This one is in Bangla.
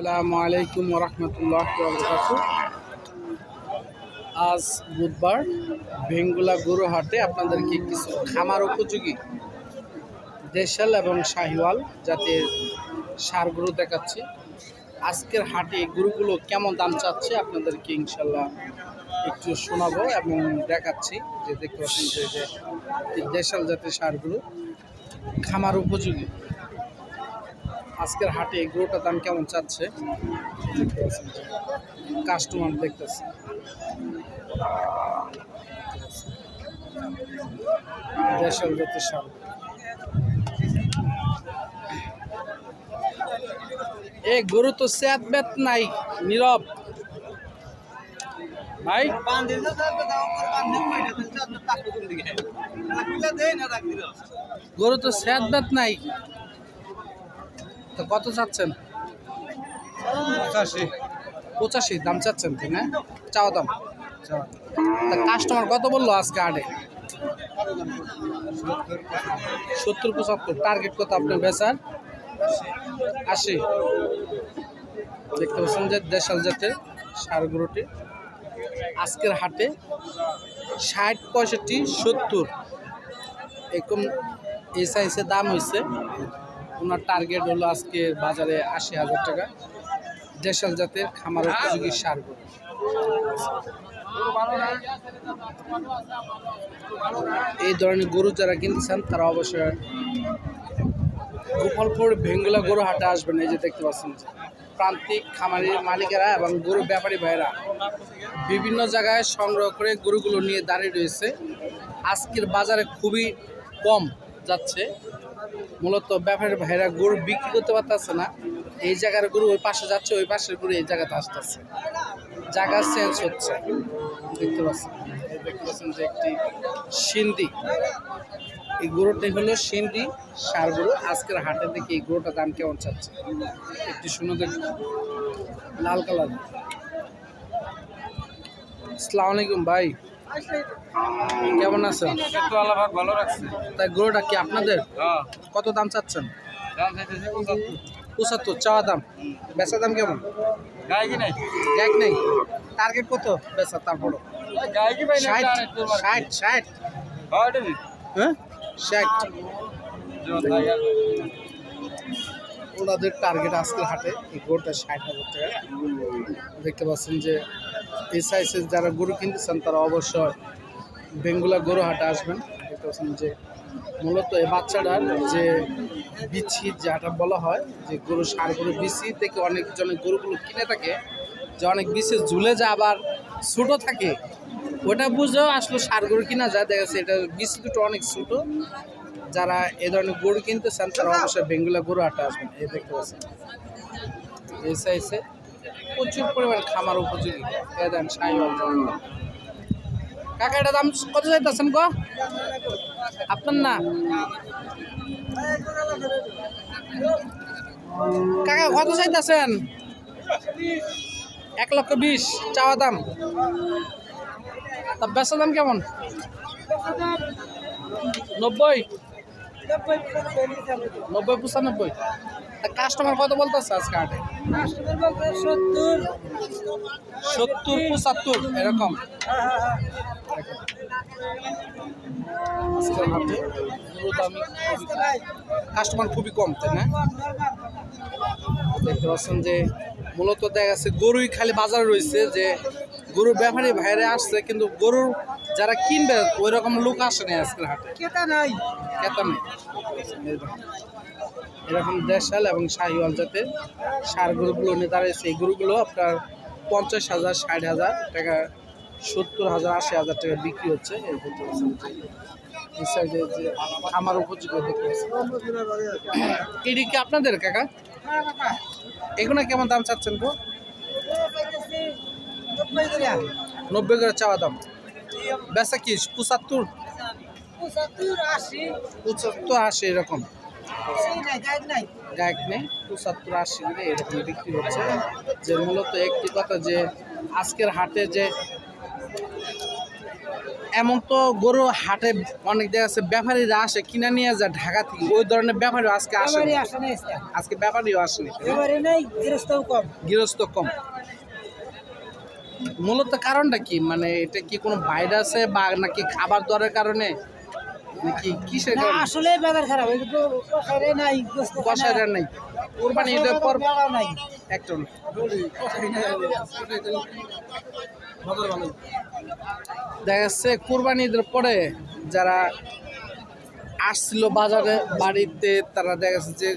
আসসালামু আলাইকুম রহমতুল্লাহ আজ বুধবার ভেঙ্গুলা গরু হাটে আপনাদেরকে কিছু খামার উপযোগী দেশাল এবং শাহিওয়াল জাতের সার গরু দেখাচ্ছি। আজকের হাটে গরুগুলো কেমন দাম চাচ্ছে আপনাদেরকে ইনশাল্লাহ একটু শোনাবো এবং দেখাচ্ছি যে দেখতে পাচ্ছেন যে দেশাল জাতের সারগুলো খামার উপযোগী। আজকের হাটে এই গরুটার দাম কেমন চাচ্ছে? কাস্টমার দেখতেছে। দেশাল এ গরু তো স্যাত ব্যাত নাই, নীরব। ভাই? গরু তো স্যাত ব্যাত নাই। তো কত চাচ্ছেন? পঁচাশি। পঁচাশি দাম চাচ্ছেন তাই হ্যাঁ চাওয়া দাম? তা কাস্টমার কত বলল আজকে আটে? সত্তর পঁচাত্তর। টার্গেট কত আপনার বেচার? আশি। দেখতে পাচ্ছেন যে দেশাল জাতের সার গরুটি আজকের হাটে ষাট পঁয়ষট্টি সত্তর। এরকম এই সাইজের দাম হয়েছে ওনার টার্গেট হলো আজকে বাজারে আশি হাজার টাকা। দেশাল জাতের খামার উপযোগী সার এই ধরনের গরু যারা কিনতে চান, তারা অবশ্যই গোপালপুর ভেঙ্গুলা গরু হাটে আসবেন। এই যে দেখতে পাচ্ছেন প্রান্তিক খামারের মালিকেরা এবং গরু ব্যাপারী ভাইরা বিভিন্ন জায়গায় সংগ্রহ করে গরুগুলো নিয়ে দাঁড়িয়ে রয়েছে। আজকের বাজারে খুবই কম যাচ্ছে। মূলত ব্যাপারী ভাইরা গরু বিক্রি করতে পারতেছে না। এই জায়গার গরু ওই পাশে যাচ্ছে, ওই পাশের গরু এই জায়গাতে আসতেছে। জায়গা চেঞ্জ হচ্ছে। দেখতে পাচ্ছেন দেখতে পাচ্ছেন যে একটি সিন্ধি। এই গরুটি হলো সিন্ধি সার গরু। আজকের হাটে দেখে এই গরুটার দাম কেমন চাচ্ছে। একটি শুনে দেখ। লাল কালার। আসসালামু আলাইকুম ভাই। কেমন আছেন একটু আল্লাহ ভালো রাখছে। তাই গরুটা কি আপনাদের? হ্যাঁ। কত দাম চাচ্ছেন? পঁচাত্তর। চাওয়া দাম। বেচা দাম কেমন? গায়ে কি নাই? এক নেই। টার্গেট কত? বেচা তারপরও ষাট ষাট ষাট। হ্যাঁ? ষাট। ওনাদের টার্গেট আজকের হাটে এই গরুটা ষাট হাজার টাকা। দেখতে পাচ্ছেন যে এই সাইজের যারা গরু কিনতেছেন, তারা অবশ্যই বেঙ্গুলা গরু হাটে আসবেন। দেখতে পাচ্ছেন যে মূলত এই বাচ্চাটার যে বিচি যেটা বলা হয়, যে গরু সার গরু বিচি থেকে অনেকজনের গরুগুলো কিনে থাকে, যে অনেক বিচি ঝুলে যায় আবার ছোটো থাকে। ওটা বুঝেও আসলে সার গরু কিনা যায়, দেখা যাচ্ছে এটা বিচি দুটো অনেক ছোটো। যারা এ ধরনের গরু কিনতে চান তারা অবশ্যই বেঙ্গুলা গরু হাটে আসবেন, এই দেখতে পাচ্ছেন। এই সাইজে প্রচুর পরিমাণ খামার উপযোগী। দেন সাইওয়াল কাকা, এটা দাম কত চাইতেছেন গো? আপনার না? কাকা, কত চাইতেছেন? এক লক্ষ বিশ, চাওয়া দাম। তা বেচা দাম কেমন? নব্বই? নব্বই, পঁচানব্বই। কাস্টমার কত বলতেছে আজকে হাটে? সত্তর, পঁচাত্তর, এরকম। কাস্টমার খুবই কম, তাই না? দেখতে পাচ্ছেন যে মূলত দেখা যাচ্ছে গরুই খালি বাজারে রয়েছে যে গরুর ব্যাপারী বাইরে আসছে কিন্তু গরুর যারা কিনবে ওই রকম লোক আসে না আজকের হাটে। কেতা নাই। ক্রেতা নেই। এরকম দেশাল এবং শাহিওয়াল জাতের সার গরুগুলো নিয়ে দাঁড়িয়েছে এই গরুগুলো আপনার পঞ্চাশ হাজার ষাট হাজার টাকা সত্তর হাজার আশি হাজার টাকা বিক্রি হচ্ছে। আমার উপযোগী দেখতে এটি কি আপনাদের কাকা? এগুলো কেমন দাম চাচ্ছেন গো? নব্বই করে চাওয়া দাম। বেচা কি? পঁচাত্তর? পঁচাত্তর আশি এরকম। গায়ক নেই পঁচাত্তর আশি করে এরকম বিক্রি হচ্ছে। যে মূলত একটি কথা যে আজকের হাটে যে এমন তো গরু হাটে অনেক দেখা যাচ্ছে ব্যাপারীরা আসে কিনা নিয়ে যায় ঢাকা থেকে। ওই ধরনের ব্যাপারী আজকে আসে। আজকে। ব্যাপারীও আসেনি কম। গৃহস্থ কম। মূলত কারণটা কি? মানে এটা কি কোনো আছে বা নাকি খাবার দরের কারণে? নাকি কিসের কারণে? আসলে বাজার খারাপ। নাই নাই। কোরবানি ঈদের পর নাই। একটা দেখা যাচ্ছে কোরবানি ঈদের পরে যারা আসছিল বাজারে বাড়িতে তারা দেখা যাচ্ছে যে